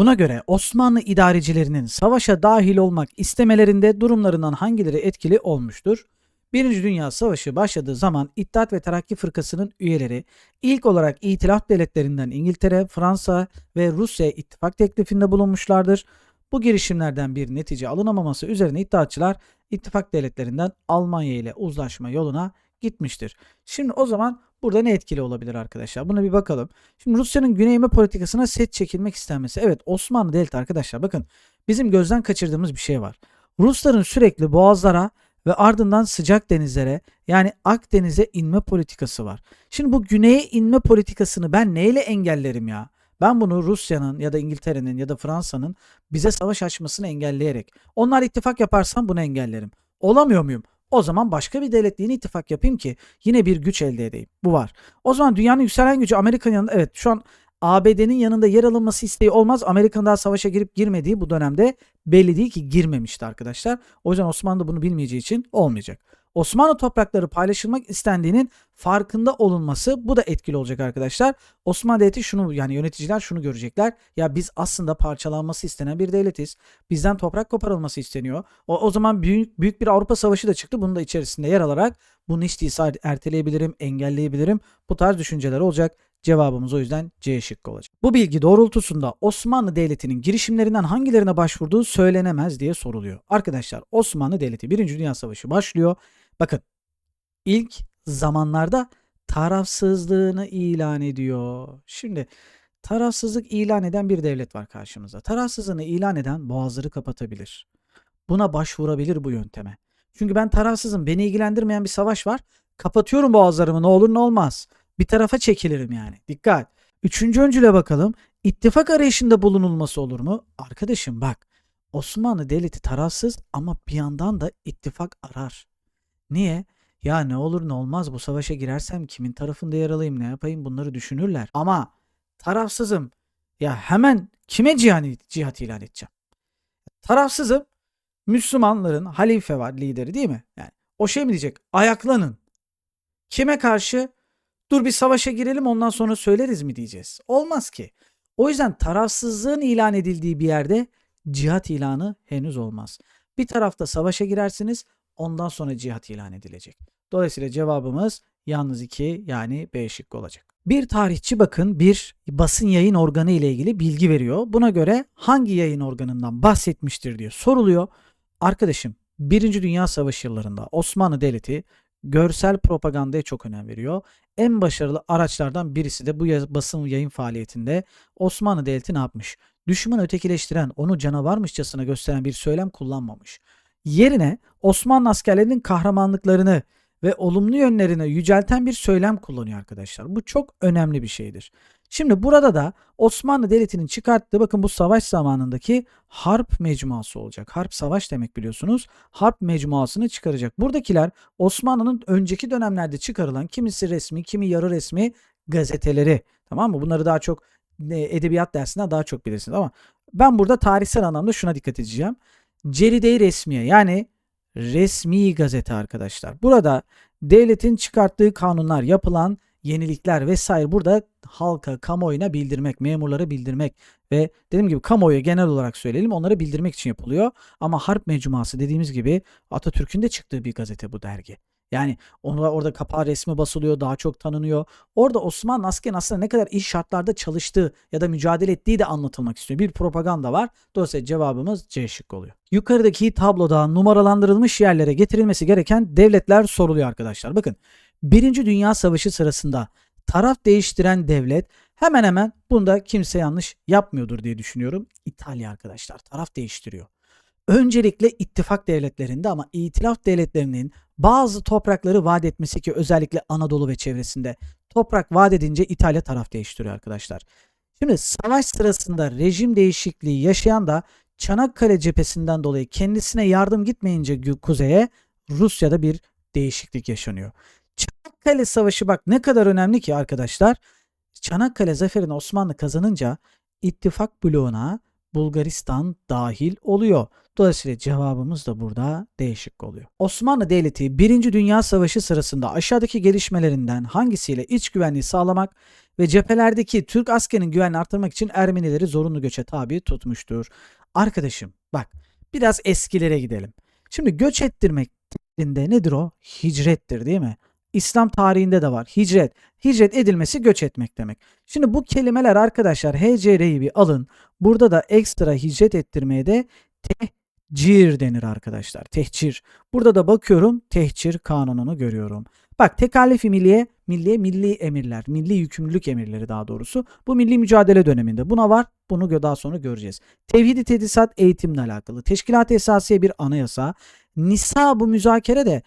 Buna göre Osmanlı idarecilerinin savaşa dahil olmak istemelerinde durumlarından hangileri etkili olmuştur? Birinci Dünya Savaşı başladığı zaman İttihat ve Terakki Fırkası'nın üyeleri ilk olarak İtilaf devletlerinden İngiltere, Fransa ve Rusya ittifak teklifinde bulunmuşlardır. Bu girişimlerden bir netice alınamaması üzerine iddiatçılar ittifak devletlerinden Almanya ile uzlaşma yoluna gitmiştir. Şimdi o zaman burada ne etkili olabilir arkadaşlar? Buna bir bakalım. Şimdi Rusya'nın güneyme politikasına set çekilmek istenmesi. Evet Osmanlı Devleti arkadaşlar bakın bizim gözden kaçırdığımız bir şey var. Rusların sürekli boğazlara ve ardından sıcak denizlere yani Akdeniz'e inme politikası var. Şimdi bu güneye inme politikasını ben neyle engellerim ya? Ben bunu Rusya'nın ya da İngiltere'nin ya da Fransa'nın bize savaş açmasını engelleyerek. Onlar ittifak yaparsam bunu engellerim. Olamıyor muyum? O zaman başka bir devletle yine ittifak yapayım ki yine bir güç elde edeyim. Bu var. O zaman dünyanın yükselen gücü Amerika'nın yanında evet şu an ABD'nin yanında yer alınması isteği olmaz. Amerika'nın daha savaşa girip girmediği bu dönemde belli değil ki girmemişti arkadaşlar. O yüzden Osmanlı bunu bilmeyeceği için olmayacak. Osmanlı toprakları paylaşılmak istendiğinin farkında olunması bu da etkili olacak arkadaşlar. Osmanlı Devleti şunu yani yöneticiler şunu görecekler. Ya biz aslında parçalanması istenen bir devletiz. Bizden toprak koparılması isteniyor. O, o zaman büyük, büyük bir Avrupa Savaşı da çıktı. Bunun da içerisinde yer alarak bunu hiç değilse erteleyebilirim, engelleyebilirim. Bu tarz düşünceler olacak. Cevabımız o yüzden C şıkkı olacak. Bu bilgi doğrultusunda Osmanlı Devleti'nin girişimlerinden hangilerine başvurduğu söylenemez diye soruluyor. Arkadaşlar Osmanlı Devleti 1. Dünya Savaşı başlıyor. Bakın ilk zamanlarda tarafsızlığını ilan ediyor. Şimdi tarafsızlık ilan eden bir devlet var karşımızda. Tarafsızlığını ilan eden boğazları kapatabilir. Buna başvurabilir bu yönteme. Çünkü ben tarafsızım. Beni ilgilendirmeyen bir savaş var. Kapatıyorum boğazlarımı ne olur ne olmaz. Bir tarafa çekilirim yani. Dikkat. Üçüncü öncüle bakalım. İttifak arayışında bulunulması olur mu? Arkadaşım bak. Osmanlı Devleti tarafsız ama bir yandan da ittifak arar. Niye? Ya ne olur ne olmaz bu savaşa girersem kimin tarafında yer alayım ne yapayım bunları düşünürler. Ama tarafsızım. Ya hemen kime cihan, cihat ilan edeceğim? Tarafsızım. Müslümanların halife var lideri değil mi? Yani o şey mi diyecek? Ayaklanın. Kime karşı? Dur bir savaşa girelim ondan sonra söyleriz mi diyeceğiz. Olmaz ki. O yüzden tarafsızlığın ilan edildiği bir yerde cihat ilanı henüz olmaz. Bir tarafta savaşa girersiniz ondan sonra cihat ilan edilecek. Dolayısıyla cevabımız yalnız 2 yani B şıkkı olacak. Bir tarihçi bakın bir basın yayın organı ile ilgili bilgi veriyor. Buna göre hangi yayın organından bahsetmiştir diye soruluyor. Arkadaşım 1. Dünya Savaşı yıllarında Osmanlı Devleti görsel propagandaya çok önem veriyor. En başarılı araçlardan birisi de bu basın yayın faaliyetinde Osmanlı Devleti ne yapmış? Düşmanı ötekileştiren, onu canavarmışçasına gösteren bir söylem kullanmamış. Yerine Osmanlı askerlerinin kahramanlıklarını ve olumlu yönlerini yücelten bir söylem kullanıyor arkadaşlar. Bu çok önemli bir şeydir. Şimdi burada da Osmanlı Devleti'nin çıkarttığı bakın bu savaş zamanındaki harp mecmuası olacak. Harp savaş demek biliyorsunuz. Harp mecmuasını çıkaracak. Buradakiler Osmanlı'nın önceki dönemlerde çıkarılan kimisi resmi, kimi yarı resmi gazeteleri. Tamam mı? Bunları daha çok e, edebiyat dersinden daha çok bilirsiniz ama ben burada tarihsel anlamda şuna dikkat edeceğim. Ceride-i resmiye yani resmi gazete arkadaşlar. Burada devletin çıkarttığı kanunlar, yapılan yenilikler vesaire burada halka, kamuoyuna bildirmek, memurlara bildirmek ve dediğim gibi kamuoyu genel olarak söyleyelim onlara bildirmek için yapılıyor. Ama Harp Mecmuası dediğimiz gibi Atatürk'ün de çıktığı bir gazete bu dergi. Yani onu orada kapağı resmi basılıyor, daha çok tanınıyor. Orada Osmanlı askerin aslında ne kadar iyi şartlarda çalıştığı ya da mücadele ettiği de anlatılmak istiyor. Bir propaganda var. Dolayısıyla cevabımız C şıkkı oluyor. Yukarıdaki tabloda numaralandırılmış yerlere getirilmesi gereken devletler soruluyor arkadaşlar. Bakın Birinci Dünya Savaşı sırasında taraf değiştiren devlet hemen hemen bunda kimse yanlış yapmıyordur diye düşünüyorum. İtalya arkadaşlar taraf değiştiriyor. Öncelikle ittifak devletlerinde ama itilaf devletlerinin bazı toprakları vaat etmesi ki özellikle Anadolu ve çevresinde toprak vaat edince İtalya taraf değiştiriyor arkadaşlar. Şimdi savaş sırasında rejim değişikliği yaşayan da Çanakkale cephesinden dolayı kendisine yardım gitmeyince kuzeye Rusya'da bir değişiklik yaşanıyor. Çanakkale Savaşı bak ne kadar önemli ki arkadaşlar. Çanakkale zaferini Osmanlı kazanınca ittifak bloğuna Bulgaristan dahil oluyor. Dolayısıyla cevabımız da burada değişik oluyor. Osmanlı Devleti 1. Dünya Savaşı sırasında aşağıdaki gelişmelerinden hangisiyle iç güvenliği sağlamak ve cephelerdeki Türk askerinin güvenliğini artırmak için Ermenileri zorunlu göçe tabi tutmuştur. Arkadaşım bak biraz eskilere gidelim. Şimdi göç ettirmek de nedir o? Hicrettir değil mi? İslam tarihinde de var. Hicret. Hicret edilmesi göç etmek demek. Şimdi bu kelimeler arkadaşlar HCR'yi bir alın. Burada da ekstra hicret ettirmeye de tehcir denir arkadaşlar. Tehcir. Burada da bakıyorum tehcir kanununu görüyorum. Bak tekallefi milliye, milliye milli emirler, milli yükümlülük emirleri daha doğrusu. Bu milli mücadele döneminde buna var. Bunu daha sonra göreceğiz. Tevhidi tedrisat eğitimle alakalı. Teşkilat-ı esasiye bir anayasa. Nisa bu müzakere de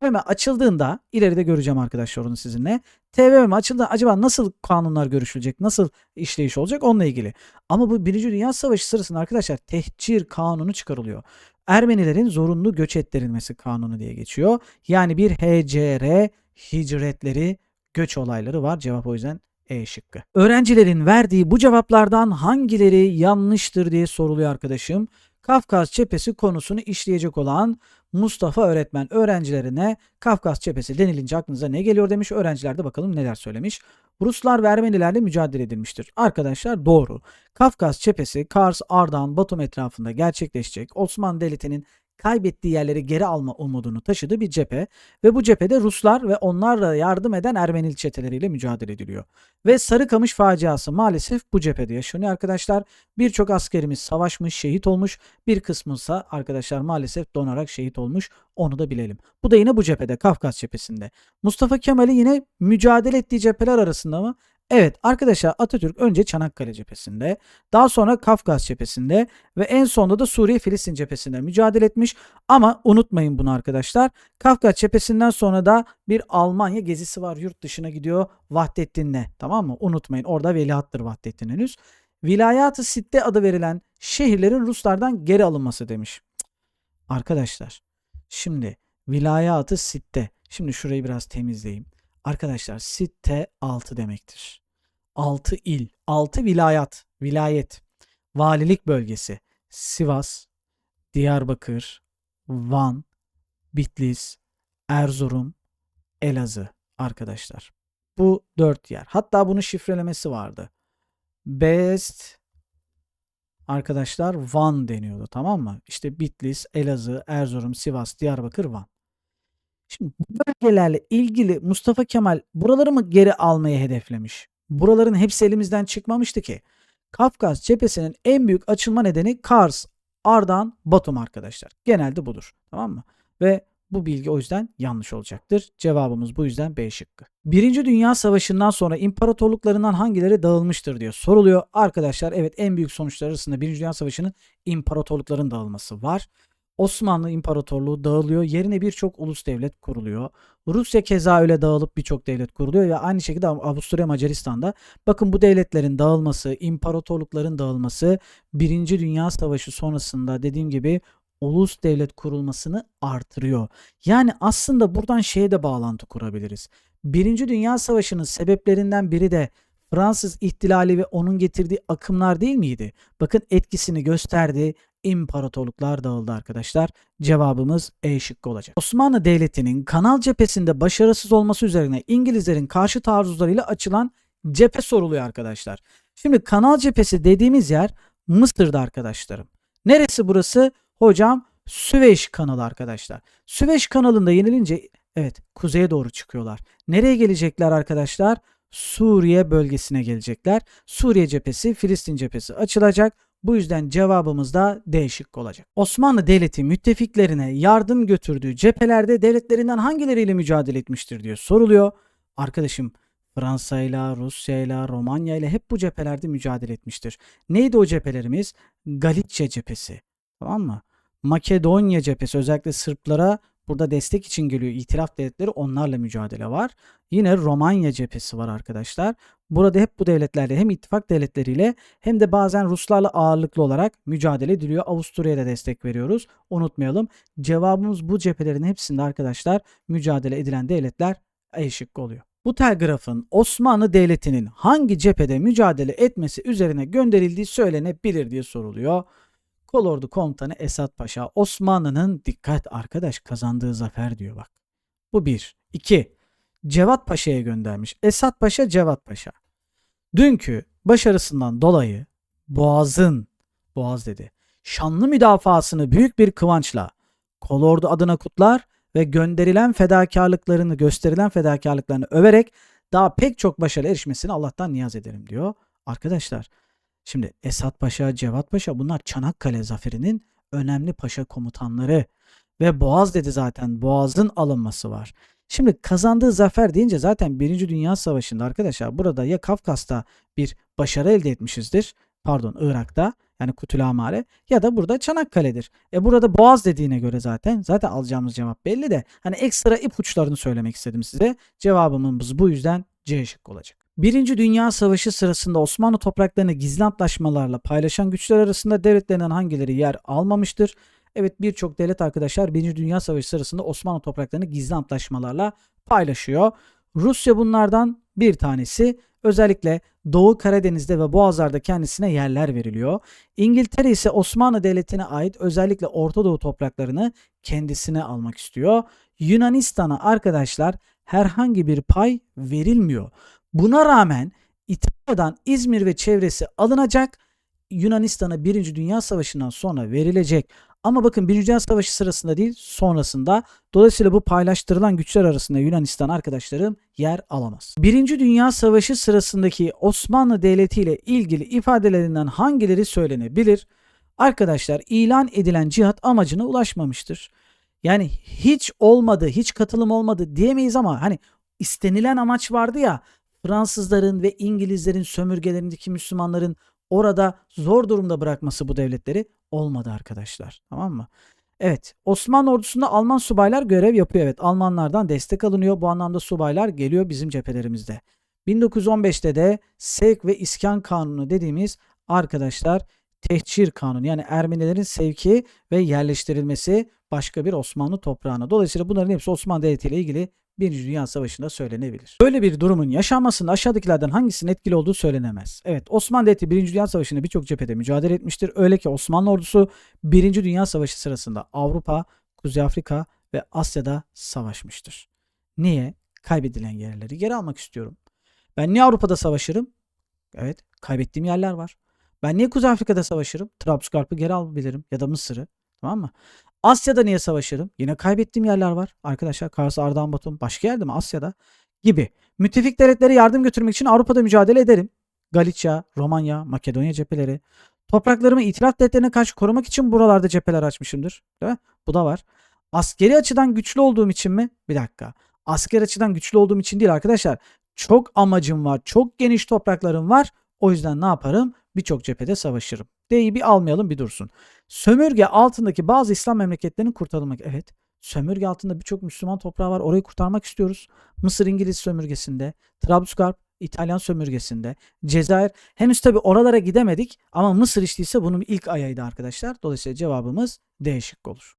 TBMM açıldığında ileride göreceğim arkadaşlar onu sizinle. TBMM açıldığında acaba nasıl kanunlar görüşülecek, nasıl işleyiş olacak onunla ilgili. Ama bu Birinci Dünya Savaşı sırasında arkadaşlar tehcir kanunu çıkarılıyor. Ermenilerin zorunlu göç ettirilmesi kanunu diye geçiyor. Yani bir HCR hicretleri göç olayları var. Cevap o yüzden E şıkkı. Öğrencilerin verdiği bu cevaplardan hangileri yanlıştır diye soruluyor arkadaşım. Kafkas cephesi konusunu işleyecek olan Mustafa öğretmen öğrencilerine Kafkas cephesi denilince aklınıza ne geliyor demiş. Öğrenciler de bakalım neler söylemiş. Ruslar ve Ermenilerle mücadele edilmiştir. Arkadaşlar doğru. Kafkas cephesi Kars, Ardahan, Batum etrafında gerçekleşecek. Osmanlı Devleti'nin kaybettiği yerleri geri alma umudunu taşıdığı bir cephe ve bu cephede Ruslar ve onlarla yardım eden Ermeni çeteleriyle mücadele ediliyor. Ve Sarıkamış faciası maalesef bu cephede yaşanıyor arkadaşlar. Birçok askerimiz savaşmış, şehit olmuş. Bir kısmı ise arkadaşlar maalesef donarak şehit olmuş. Onu da bilelim. Bu da yine bu cephede Kafkas cephesinde. Mustafa Kemal'i yine mücadele ettiği cepheler arasında mı? Evet arkadaşlar Atatürk önce Çanakkale cephesinde, daha sonra Kafkas cephesinde ve en sonunda da Suriye Filistin cephesinde mücadele etmiş. Ama unutmayın bunu arkadaşlar. Kafkas cephesinden sonra da bir Almanya gezisi var. Yurt dışına gidiyor Vahdettin'le. Tamam mı? Unutmayın. Orada veliahtır Vahdettin henüz. Vilayat-ı Sitte adı verilen şehirlerin Ruslardan geri alınması demiş. Arkadaşlar şimdi vilayatı Sitte. Şimdi şurayı biraz temizleyeyim. Arkadaşlar Sitte 6 demektir. 6 il, 6 vilayet, vilayet, valilik bölgesi. Sivas, Diyarbakır, Van, Bitlis, Erzurum, Elazığ arkadaşlar. Bu 4 yer. Hatta bunun şifrelemesi vardı. Best arkadaşlar Van deniyordu tamam mı? İşte Bitlis, Elazığ, Erzurum, Sivas, Diyarbakır, Van. Şimdi bu bölgelerle ilgili Mustafa Kemal buraları mı geri almayı hedeflemiş? Buraların hepsi elimizden çıkmamıştı ki. Kafkas cephesinin en büyük açılma nedeni Kars, Ardahan, Batum arkadaşlar. Genelde budur. Tamam mı? Ve bu bilgi o yüzden yanlış olacaktır. Cevabımız bu yüzden B şıkkı. Birinci Dünya Savaşı'ndan sonra imparatorluklarından hangileri dağılmıştır diye soruluyor. Arkadaşlar evet en büyük sonuçlar arasında Birinci Dünya Savaşı'nın imparatorlukların dağılması var. Osmanlı İmparatorluğu dağılıyor. Yerine birçok ulus devlet kuruluyor. Rusya keza öyle dağılıp birçok devlet kuruluyor ve aynı şekilde Avusturya Macaristan'da. Bakın bu devletlerin dağılması, imparatorlukların dağılması Birinci Dünya Savaşı sonrasında dediğim gibi ulus devlet kurulmasını artırıyor. Yani aslında buradan şeye de bağlantı kurabiliriz. Birinci Dünya Savaşı'nın sebeplerinden biri de Fransız ihtilali ve onun getirdiği akımlar değil miydi? Bakın etkisini gösterdi. İmparatorluklar dağıldı arkadaşlar. Cevabımız E şıkkı olacak. Osmanlı Devleti'nin kanal cephesinde başarısız olması üzerine İngilizlerin karşı taarruzlarıyla açılan cephe soruluyor arkadaşlar. Şimdi kanal cephesi dediğimiz yer Mısır'da arkadaşlarım. Neresi burası? Hocam Süveyş kanalı arkadaşlar. Süveyş kanalında yenilince evet kuzeye doğru çıkıyorlar. Nereye gelecekler arkadaşlar? Suriye bölgesine gelecekler. Suriye cephesi, Filistin cephesi açılacak. Bu yüzden cevabımız da D şıkkı olacak. Osmanlı Devleti müttefiklerine yardım götürdüğü cephelerde devletlerinden hangileriyle mücadele etmiştir diye soruluyor. Arkadaşım Fransa ile, Rusya ile, Romanya ile hep bu cephelerde mücadele etmiştir. Neydi o cephelerimiz? Galicia cephesi. Tamam mı? Makedonya cephesi özellikle Sırplara burada destek için geliyor. İtiraf devletleri onlarla mücadele var. Yine Romanya cephesi var arkadaşlar. Burada hep bu devletlerle hem ittifak devletleriyle hem de bazen Ruslarla ağırlıklı olarak mücadele ediliyor. Avusturya'ya da destek veriyoruz. Unutmayalım. Cevabımız bu cephelerin hepsinde arkadaşlar mücadele edilen devletler E şıkkı oluyor. Bu telgrafın Osmanlı Devleti'nin hangi cephede mücadele etmesi üzerine gönderildiği söylenebilir diye soruluyor. Kolordu komutanı Esat Paşa Osmanlı'nın dikkat arkadaş kazandığı zafer diyor bak. Bu bir. İki. Cevat Paşa'ya göndermiş. Esat Paşa Cevat Paşa. Dünkü başarısından dolayı Boğaz'ın, Boğaz dedi, şanlı müdafasını büyük bir kıvançla kolordu adına kutlar ve gönderilen fedakarlıklarını, gösterilen fedakarlıklarını överek daha pek çok başarı erişmesini Allah'tan niyaz ederim diyor. Arkadaşlar şimdi Esat Paşa, Cevat Paşa bunlar Çanakkale zaferinin önemli paşa komutanları ve Boğaz dedi zaten Boğaz'ın alınması var. Şimdi kazandığı zafer deyince zaten Birinci Dünya Savaşı'nda arkadaşlar burada ya Kafkas'ta bir başarı elde etmişizdir. Pardon Irak'ta yani Kutulhamare ya da burada Çanakkale'dir. E burada Boğaz dediğine göre zaten zaten alacağımız cevap belli de hani ekstra ipuçlarını söylemek istedim size. Cevabımız bu yüzden C şıkkı olacak. Birinci Dünya Savaşı sırasında Osmanlı topraklarını gizli antlaşmalarla paylaşan güçler arasında devletlerinden hangileri yer almamıştır? Evet birçok devlet arkadaşlar Birinci Dünya Savaşı sırasında Osmanlı topraklarını gizli antlaşmalarla paylaşıyor. Rusya bunlardan bir tanesi. Özellikle Doğu Karadeniz'de ve Boğazlar'da kendisine yerler veriliyor. İngiltere ise Osmanlı Devleti'ne ait özellikle Orta Doğu topraklarını kendisine almak istiyor. Yunanistan'a arkadaşlar herhangi bir pay verilmiyor. Buna rağmen İtalya'dan İzmir ve çevresi alınacak. Yunanistan'a 1. Dünya Savaşı'ndan sonra verilecek. Ama bakın 1. Dünya Savaşı sırasında değil sonrasında. Dolayısıyla bu paylaştırılan güçler arasında Yunanistan arkadaşlarım yer alamaz. 1. Dünya Savaşı sırasındaki Osmanlı Devleti ile ilgili ifadelerinden hangileri söylenebilir? Arkadaşlar ilan edilen cihat amacına ulaşmamıştır. Yani hiç olmadı, hiç katılım olmadı diyemeyiz ama hani istenilen amaç vardı ya Fransızların ve İngilizlerin sömürgelerindeki Müslümanların orada zor durumda bırakması bu devletleri olmadı arkadaşlar. Tamam mı? Evet Osmanlı ordusunda Alman subaylar görev yapıyor. Evet Almanlardan destek alınıyor. Bu anlamda subaylar geliyor bizim cephelerimizde. 1915'te de Sevk ve İskan Kanunu dediğimiz arkadaşlar tehcir kanunu yani Ermenilerin sevki ve yerleştirilmesi başka bir Osmanlı toprağına. Dolayısıyla bunların hepsi Osmanlı Devleti ile ilgili Birinci Dünya Savaşı'nda söylenebilir. Böyle bir durumun yaşanmasında aşağıdakilerden hangisinin etkili olduğu söylenemez. Evet Osmanlı Devleti Birinci Dünya Savaşı'nda birçok cephede mücadele etmiştir. Öyle ki Osmanlı ordusu Birinci Dünya Savaşı sırasında Avrupa, Kuzey Afrika ve Asya'da savaşmıştır. Niye? Kaybedilen yerleri geri almak istiyorum. Ben niye Avrupa'da savaşırım? Evet, kaybettiğim yerler var. Ben niye Kuzey Afrika'da savaşırım? Trablusgarp'ı geri alabilirim ya da Mısır'ı. Tamam mı? Asya'da niye savaşırım? Yine kaybettiğim yerler var. Arkadaşlar Kars, Ardahan, Batum başka yerde mi? Asya'da gibi. Müttefik devletlere yardım götürmek için Avrupa'da mücadele ederim. Galicia, Romanya, Makedonya cepheleri. Topraklarımı itilaf devletlerine karşı korumak için buralarda cepheler açmışımdır. Değil mi? Bu da var. Askeri açıdan güçlü olduğum için mi? Bir dakika. Asker açıdan güçlü olduğum için değil arkadaşlar. Çok amacım var. Çok geniş topraklarım var. O yüzden ne yaparım? Birçok cephede savaşırım. D'yi bir almayalım bir dursun. Sömürge altındaki bazı İslam memleketlerinin kurtarılmak. Evet. Sömürge altında birçok Müslüman toprağı var. Orayı kurtarmak istiyoruz. Mısır İngiliz sömürgesinde, Trablusgarp İtalyan sömürgesinde, Cezayir. Henüz tabi oralara gidemedik ama Mısır iştiyse bunun ilk ayağıydı arkadaşlar. Dolayısıyla cevabımız D şıkkı olur.